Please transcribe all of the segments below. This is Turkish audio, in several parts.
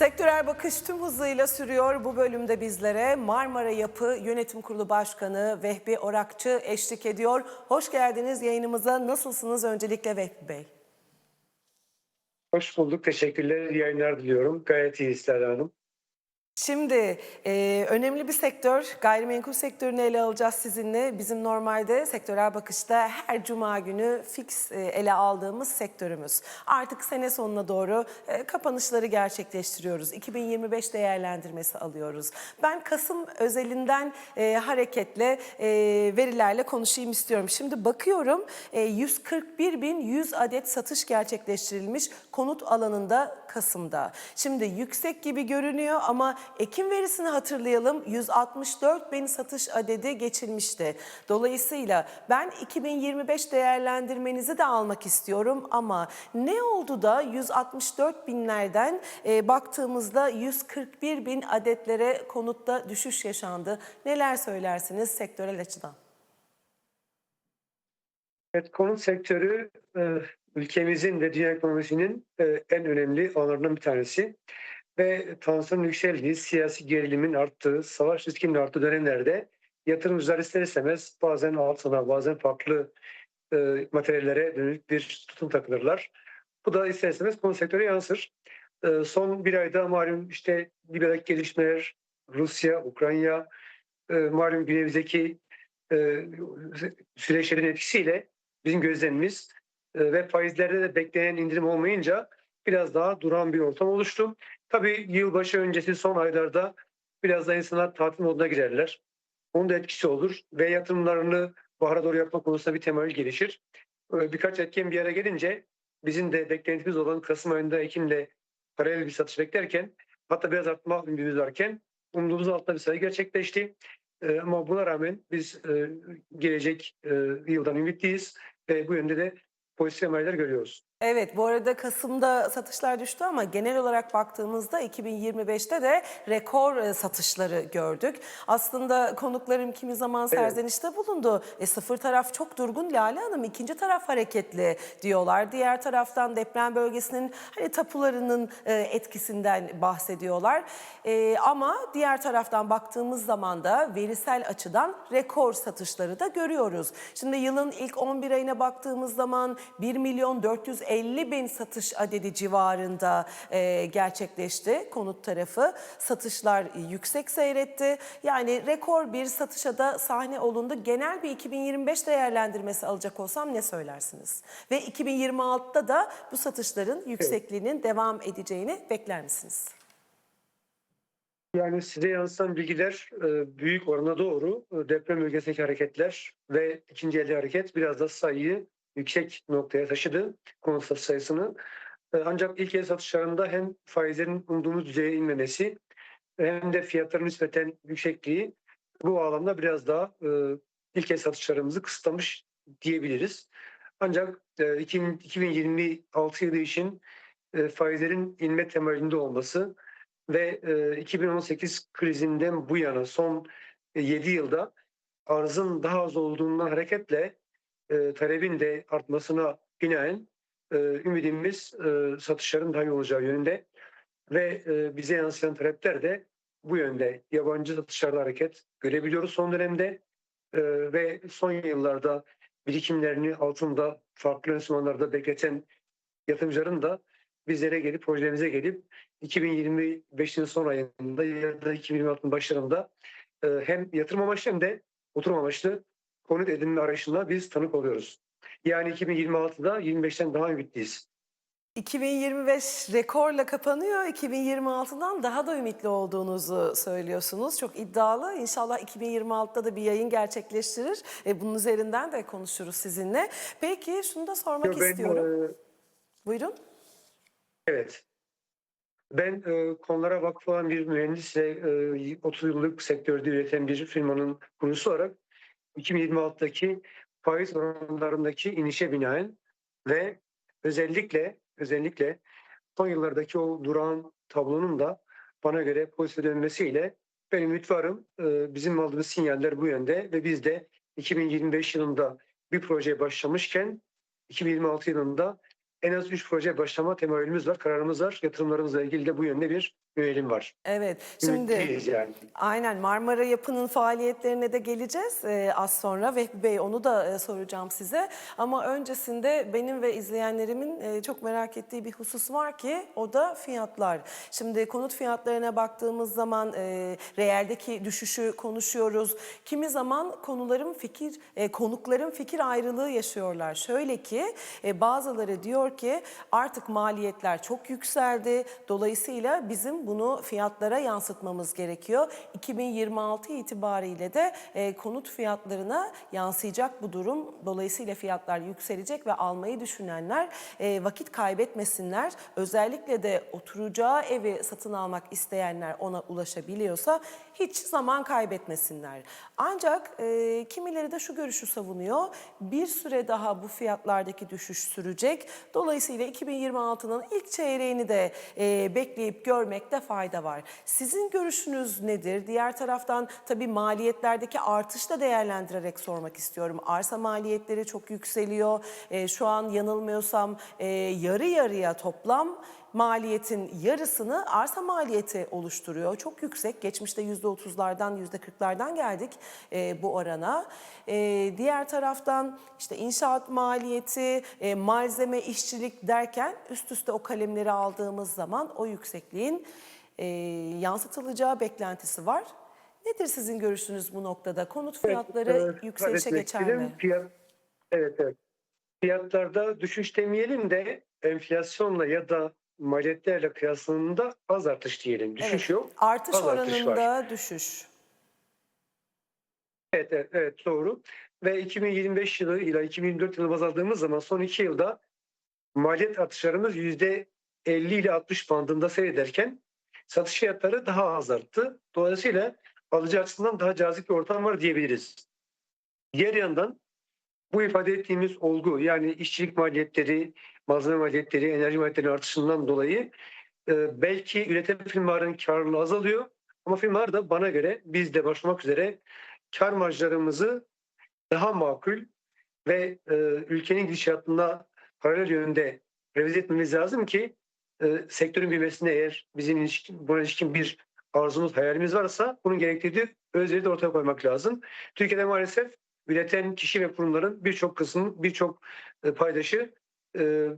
Sektörel bakış tüm hızıyla sürüyor. Bu bölümde bizlere Marmara Yapı Yönetim Kurulu Başkanı Vehbi Orakçı eşlik ediyor. Hoş geldiniz yayınımıza. Nasılsınız öncelikle Vehbi Bey? Hoş bulduk. Teşekkürler. İyi yayınlar diliyorum. Gayet iyi Hanım. Şimdi e, önemli bir sektör, gayrimenkul sektörünü ele alacağız sizinle. Bizim normalde sektörel bakışta her cuma günü fix e, ele aldığımız sektörümüz. Artık sene sonuna doğru e, kapanışları gerçekleştiriyoruz. 2025 değerlendirmesi alıyoruz. Ben Kasım özelinden e, hareketle e, verilerle konuşayım istiyorum. Şimdi bakıyorum e, 141.100 adet satış gerçekleştirilmiş konut alanında Kasım'da. Şimdi yüksek gibi görünüyor ama Ekim verisini hatırlayalım 164 bin satış adedi geçilmişti. Dolayısıyla ben 2025 değerlendirmenizi de almak istiyorum ama ne oldu da 164 binlerden e, baktığımızda 141 bin adetlere konutta düşüş yaşandı. Neler söylersiniz sektörel açıdan? Evet, konut sektörü e, ülkemizin ve dünya ekonomisinin e, en önemli alanlarından bir tanesi. Ve tansiyonun yükseldiği, siyasi gerilimin arttığı, savaş riskinin arttığı dönemlerde yatırımcılar ister istemez bazen altına, bazen farklı e, materyallere dönük bir tutum takılırlar. Bu da ister istemez konut sektörüne yansır. E, son bir ayda malum işte Libya'daki gelişmeler, Rusya, Ukrayna, e, malum güneyimizdeki e, süreçlerin etkisiyle bizim gözlemimiz e, ve faizlerde de beklenen indirim olmayınca biraz daha duran bir ortam oluştu. Tabii yılbaşı öncesi son aylarda biraz da insanlar tatil moduna girerler. Onun da etkisi olur ve yatırımlarını bahara doğru yapma konusunda bir temayül gelişir. E, Birkaç etken bir araya gelince bizim de beklentimiz olan Kasım ayında Ekim'le paralel bir satış beklerken hatta biraz artma ümidimiz varken umduğumuz altında bir sayı gerçekleşti. E, ama buna rağmen biz e, gelecek e, yıldan ümitliyiz ve bu yönde de pozitif emareler görüyoruz. Evet bu arada Kasım'da satışlar düştü ama genel olarak baktığımızda 2025'te de rekor e, satışları gördük. Aslında konuklarım kimi zaman serzenişte bulundu. E, sıfır taraf çok durgun Lale Hanım ikinci taraf hareketli diyorlar. Diğer taraftan deprem bölgesinin hani tapularının e, etkisinden bahsediyorlar. E, ama diğer taraftan baktığımız zaman da verisel açıdan rekor satışları da görüyoruz. Şimdi yılın ilk 11 ayına baktığımız zaman 1 milyon 450 bin satış adedi civarında e, gerçekleşti konut tarafı. Satışlar yüksek seyretti. Yani rekor bir satışa da sahne olundu. Genel bir 2025 değerlendirmesi alacak olsam ne söylersiniz? Ve 2026'da da bu satışların yüksekliğinin devam edeceğini bekler misiniz? Yani size yansıtan bilgiler e, büyük orana doğru E, deprem bölgesindeki hareketler ve ikinci elde hareket biraz da sayıyı yüksek noktaya taşıdı konut satış sayısını. E, Ancak ilk el satışlarında hem faizlerin umduğumuz düzeye inmemesi hem de fiyatların nispeten yüksekliği bu bağlamda biraz daha e, ilk el satışlarımızı kısıtlamış diyebiliriz. Ancak e, 2000 2026 yılı için e, faizlerin inme temelinde olması ve e, 2018 krizinden bu yana son 7 yılda arzın daha az olduğundan hareketle e, talebin de artmasına binaen e, ümidimiz e, satışların daha iyi olacağı yönünde ve e, bize yansıyan talepler de bu yönde. Yabancı satışlarda hareket görebiliyoruz son dönemde E, ve son yıllarda birikimlerini altında farklı enstrümanlarda bekleten yatırımcıların da bizlere gelip projelerimize gelip 2025'in son ayında ya da 2026'ın başlarında e, hem yatırım amaçlı hem de oturum amaçlı konut edinme arayışına biz tanık oluyoruz. Yani 2026'da 25'ten daha ümitliyiz. 2025 rekorla kapanıyor. 2026'dan daha da ümitli olduğunuzu söylüyorsunuz. Çok iddialı. İnşallah 2026'da da bir yayın gerçekleştirir. E, bunun üzerinden de konuşuruz sizinle. Peki şunu da sormak Ben, istiyorum. e, Buyurun. Evet. Ben e, konulara vakıf olan bir mühendis ve e, 30 yıllık sektörde üreten bir firmanın kurucusu olarak 2026'daki faiz oranlarındaki inişe binaen ve özellikle özellikle son yıllardaki o duran tablonun da bana göre pozitif dönmesiyle ben ümit varım. E, bizim aldığımız sinyaller bu yönde ve biz de 2025 yılında bir projeye başlamışken 2026 yılında en az 3 proje başlama temayülümüz var, kararımız var. Yatırımlarımızla ilgili de bu yönde bir üyelim var. Evet. Şimdi yani. Aynen Marmara Yapı'nın faaliyetlerine de geleceğiz e, az sonra. Vehbi Bey onu da e, soracağım size. Ama öncesinde benim ve izleyenlerimin e, çok merak ettiği bir husus var ki o da fiyatlar. Şimdi konut fiyatlarına baktığımız zaman e, reeldeki düşüşü konuşuyoruz. Kimi zaman konuların fikir e, konukların fikir ayrılığı yaşıyorlar. Şöyle ki e, bazıları diyor ki artık maliyetler çok yükseldi. Dolayısıyla bizim bunu fiyatlara yansıtmamız gerekiyor. 2026 itibariyle de e, konut fiyatlarına yansıyacak bu durum. Dolayısıyla fiyatlar yükselecek ve almayı düşünenler e, vakit kaybetmesinler. Özellikle de oturacağı evi satın almak isteyenler ona ulaşabiliyorsa hiç zaman kaybetmesinler. Ancak e, kimileri de şu görüşü savunuyor. Bir süre daha bu fiyatlardaki düşüş sürecek. Dolayısıyla 2026'nın ilk çeyreğini de e, bekleyip görmekte fayda var. Sizin görüşünüz nedir? Diğer taraftan tabii maliyetlerdeki artışı da değerlendirerek sormak istiyorum. Arsa maliyetleri çok yükseliyor. E, şu an yanılmıyorsam e, yarı yarıya toplam maliyetin yarısını arsa maliyeti oluşturuyor. Çok yüksek. Geçmişte %30'lardan %40'lardan geldik e, bu orana. E, diğer taraftan işte inşaat maliyeti, e, malzeme, işçilik derken üst üste o kalemleri aldığımız zaman o yüksekliğin e, yansıtılacağı beklentisi var. Nedir sizin görüşünüz bu noktada? Konut fiyatları Evet, yükselişe geçer mi? Fiyat, evet, evet. Fiyatlarda düşüş demeyelim de enflasyonla ya da maliyetlerle kıyaslandığında az artış diyelim. Düşüş Evet, yok. Artış az artış var. oranında düşüş. Evet, evet, evet doğru. Ve 2025 yılı ile 2024 yılı baz aldığımız zaman son iki yılda maliyet artışlarımız yüzde 50 ile 60 bandında seyrederken satış fiyatları daha az arttı. Dolayısıyla alıcı açısından daha cazip bir ortam var diyebiliriz. Diğer yandan bu ifade ettiğimiz olgu yani işçilik maliyetleri, malzeme maliyetleri, enerji maliyetleri artışından dolayı e, belki üreten firmaların karlılığı azalıyor ama firmalar da bana göre biz de başlamak üzere kar marjlarımızı daha makul ve e, ülkenin gidişatına paralel yönde revize etmemiz lazım ki e, sektörün büyümesine eğer bizim ilişkin, buna ilişkin bir arzumuz, hayalimiz varsa bunun gerektirdiği özveri de ortaya koymak lazım. Türkiye'de maalesef üreten kişi ve kurumların birçok kısmı, birçok e, paydaşı e,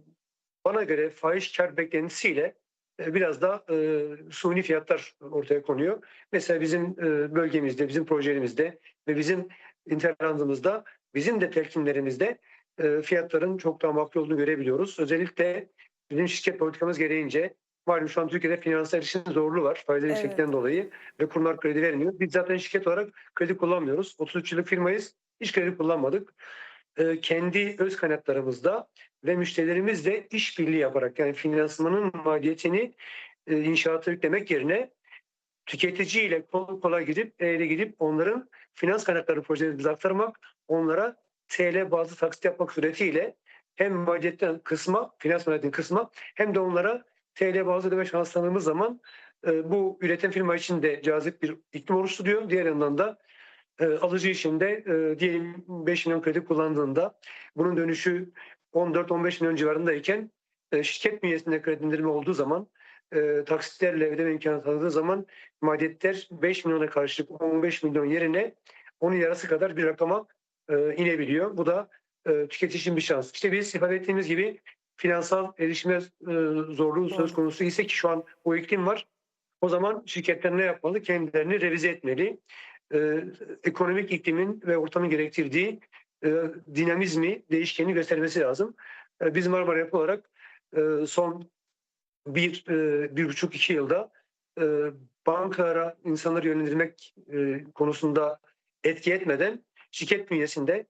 bana göre fahiş kar beklentisiyle e, biraz da e, suni fiyatlar ortaya konuyor. Mesela bizim e, bölgemizde, bizim projelerimizde ve bizim interlandımızda, bizim de telkinlerimizde e, fiyatların çok daha makul olduğunu görebiliyoruz. Özellikle bizim şirket politikamız gereğince malum şu an Türkiye'de finansal erişim zorluğu var faizli Evet. yükseklikten dolayı ve kurumlar kredi vermiyor. Biz zaten şirket olarak kredi kullanmıyoruz. 33 yıllık firmayız. Hiç kredi kullanmadık. E, kendi öz kaynaklarımızda ve müşterilerimizle işbirliği yaparak yani finansmanın maliyetini e, inşaata yüklemek yerine tüketiciyle kol kola gidip ele gidip onların finans kaynakları projelerimize aktarmak, onlara TL bazı taksit yapmak suretiyle hem maliyetten kısma, finans maliyetin kısma hem de onlara TL bazı ödeme şans tanıdığımız zaman e, bu üreten firma için de cazip bir iklim oluşturuyor. Diğer yandan da e, alıcı için de e, diyelim 5 milyon kredi kullandığında bunun dönüşü 14-15 milyon civarındayken e, şirket bünyesinde kredi olduğu zaman e, taksitlerle ödeme imkanı tanıdığı zaman maliyetler 5 milyona karşılık 15 milyon yerine onun yarısı kadar bir rakama e, inebiliyor. Bu da e, tüketici için bir şans. İşte biz ifade ettiğimiz gibi finansal erişime e, zorluğu söz konusu ise ki şu an bu iklim var. O zaman şirketler ne yapmalı? Kendilerini revize etmeli. E, ekonomik iklimin ve ortamın gerektirdiği e, dinamizmi, değişkeni göstermesi lazım. E, biz Marmara Yapı olarak e, son bir, e, bir buçuk iki yılda e, bankalara insanları yönlendirmek e, konusunda etki etmeden şirket bünyesinde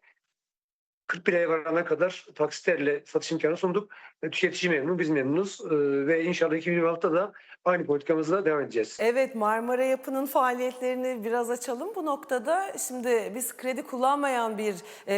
41 aya varana kadar taksitlerle satış imkanı sunduk. E, Tüketici memnun, biz memnunuz E, ve inşallah 2026'da da aynı politikamızla devam edeceğiz. Evet Marmara Yapı'nın faaliyetlerini biraz açalım bu noktada. Şimdi biz kredi kullanmayan bir e,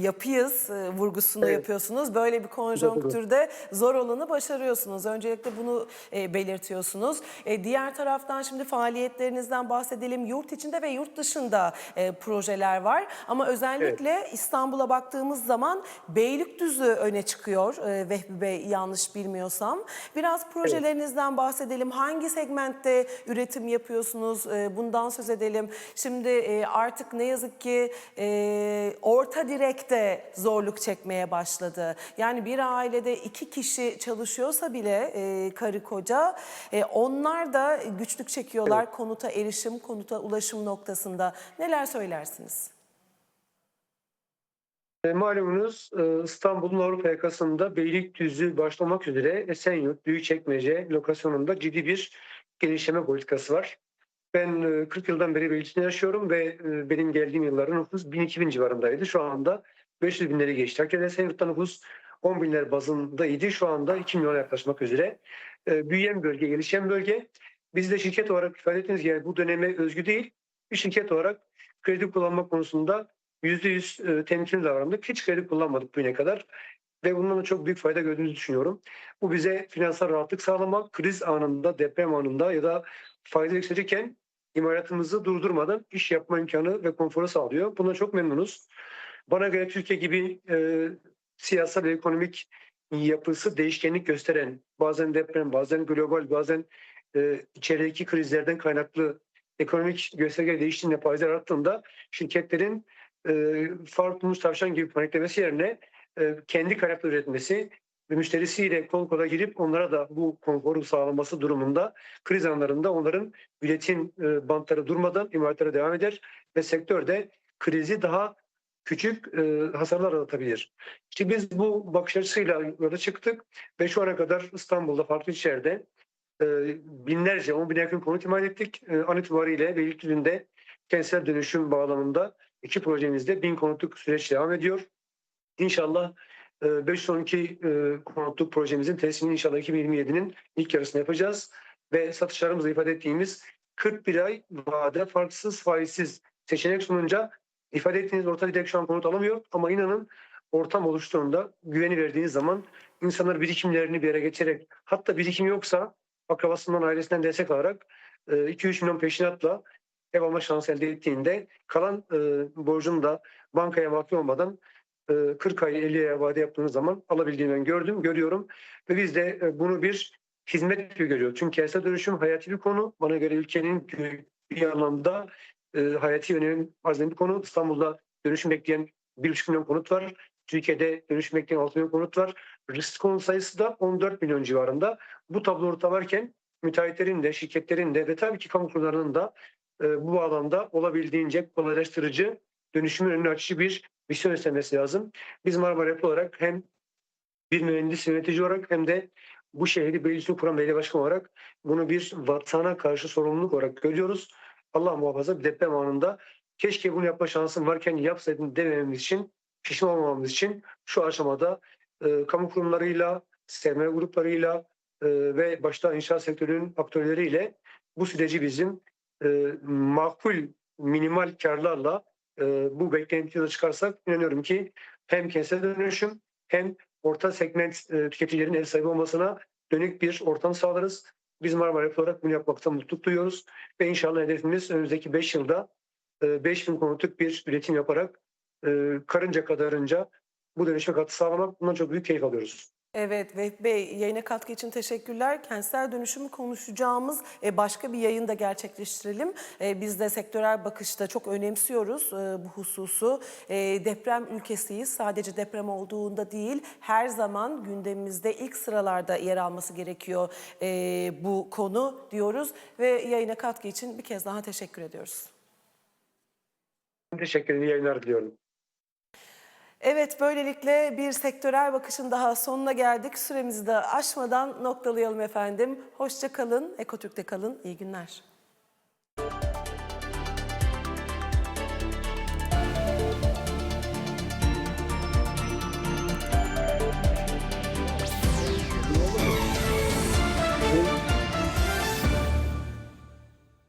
yapıyız e, vurgusunu Evet. yapıyorsunuz. Böyle bir konjonktürde zor olanı başarıyorsunuz. Öncelikle bunu e, belirtiyorsunuz. E, diğer taraftan şimdi faaliyetlerinizden bahsedelim. Yurt içinde ve yurt dışında e, projeler var. Ama özellikle İstanbul'a baktığımız baktığımız zaman Beylikdüzü öne çıkıyor e, Vehbi Bey yanlış bilmiyorsam. Biraz projelerinizden bahsedelim. Hangi segmentte üretim yapıyorsunuz? E, bundan söz edelim. Şimdi e, artık ne yazık ki e, orta direkte zorluk çekmeye başladı. Yani bir ailede iki kişi çalışıyorsa bile e, karı koca e, onlar da güçlük çekiyorlar konuta erişim, konuta ulaşım noktasında. Neler söylersiniz? E, Malumunuz e, İstanbul'un Avrupa yakasında Beylikdüzü başlamak üzere Esenyurt, Büyükçekmece lokasyonunda ciddi bir geliştirme politikası var. Ben e, 40 yıldan beri Beylikdüzü'nde yaşıyorum ve e, benim geldiğim yılların nüfus 1000-2000 civarındaydı. Şu anda 500 binleri geçti. Hakikaten Esenyurt'ta nüfus 10 binler bazındaydı. Şu anda 2 milyona yaklaşmak üzere. E, Büyüyen bölge, gelişen bölge. Biz de şirket olarak ifade ettiğiniz gibi bu döneme özgü değil. Bir şirket olarak kredi kullanma konusunda %100 e, temkinli davrandık. Hiç kredi kullanmadık bugüne kadar. Ve bundan da çok büyük fayda gördüğünüzü düşünüyorum. Bu bize finansal rahatlık sağlamak, kriz anında, deprem anında ya da faiz yükselirken imalatımızı durdurmadan iş yapma imkanı ve konforu sağlıyor. Buna çok memnunuz. Bana göre Türkiye gibi e, siyasal ve ekonomik yapısı değişkenlik gösteren, bazen deprem, bazen global, bazen e, içerideki krizlerden kaynaklı ekonomik gösterge değiştiğinde faizler arttığında şirketlerin e, farklı tavşan gibi paniklemesi yerine e, kendi kaynaklı üretmesi ve müşterisiyle kol kola girip onlara da bu konforu sağlaması durumunda kriz anlarında onların üretim e, bantları durmadan imalatlara devam eder ve sektörde krizi daha küçük e, hasarlar yaratabilir. İşte biz bu bakış açısıyla yola çıktık ve şu ana kadar İstanbul'da farklı içeride e, binlerce, on bine yakın konut imal ettik. E, an itibariyle Beylikdüzü'nde kentsel dönüşüm bağlamında iki projemizde bin konutluk süreç devam ediyor. İnşallah e, 512 e, konutluk projemizin teslimini inşallah 2027'nin ilk yarısında yapacağız. Ve satışlarımızda ifade ettiğimiz 41 ay vade farksız faizsiz seçenek sununca ifade ettiğiniz orta direkt şu an konut alamıyor ama inanın ortam oluştuğunda güveni verdiğiniz zaman insanlar birikimlerini bir yere geçerek hatta birikim yoksa akrabasından ailesinden destek alarak e, 2-3 milyon peşinatla ev alma şansı elde ettiğinde kalan e, borcunu da bankaya vakfi olmadan e, 40 ay 50 ay vade yaptığınız zaman alabildiğini gördüm, görüyorum. Ve biz de e, bunu bir hizmet gibi görüyoruz. Çünkü kentsel dönüşüm hayati bir konu. Bana göre ülkenin bir anlamda e, hayati önemli arz bir konu. İstanbul'da dönüşüm bekleyen 1,5 milyon konut var. Türkiye'de dönüşüm bekleyen 6 milyon konut var. Risk konut sayısı da 14 milyon civarında. Bu tablo ortada müteahhitlerin de, şirketlerin de ve tabii ki kamu kurumlarının da e, bu alanda olabildiğince kolaylaştırıcı, dönüşümün önünü açıcı bir misyon istemesi lazım. Biz Marmara olarak hem bir mühendis yönetici olarak hem de bu şehri Beylikdüzü kuran belediye başkanı olarak bunu bir vatana karşı sorumluluk olarak görüyoruz. Allah muhafaza bir deprem anında keşke bunu yapma şansım varken yapsaydım demememiz için, pişman olmamamız için şu aşamada e, kamu kurumlarıyla, sermaye gruplarıyla e, ve başta inşaat sektörünün aktörleriyle bu süreci bizim e, makul minimal karlarla e, bu beklentiyi çıkarsak inanıyorum ki hem kentsel dönüşüm hem orta segment e, tüketicilerin ev sahibi olmasına dönük bir ortam sağlarız. Biz Marmara olarak bunu yapmaktan mutluluk duyuyoruz ve inşallah hedefimiz önümüzdeki 5 yılda e, 5000 konutluk bir üretim yaparak e, karınca kadarınca bu dönüşme katkı sağlamak bundan çok büyük keyif alıyoruz. Evet Vehbi Bey yayına katkı için teşekkürler. Kentsel dönüşümü konuşacağımız e, başka bir yayın da gerçekleştirelim. E, Biz de sektörel bakışta çok önemsiyoruz e, bu hususu. Deprem ülkesiyiz. Sadece deprem olduğunda değil her zaman gündemimizde ilk sıralarda yer alması gerekiyor bu konu diyoruz. Ve yayına katkı için bir kez daha teşekkür ediyoruz. Teşekkür ederim. yayınlar diliyorum. Evet böylelikle bir sektörel bakışın daha sonuna geldik. Süremizi de aşmadan noktalayalım efendim. Hoşça kalın, Ekotürk'te kalın. İyi günler.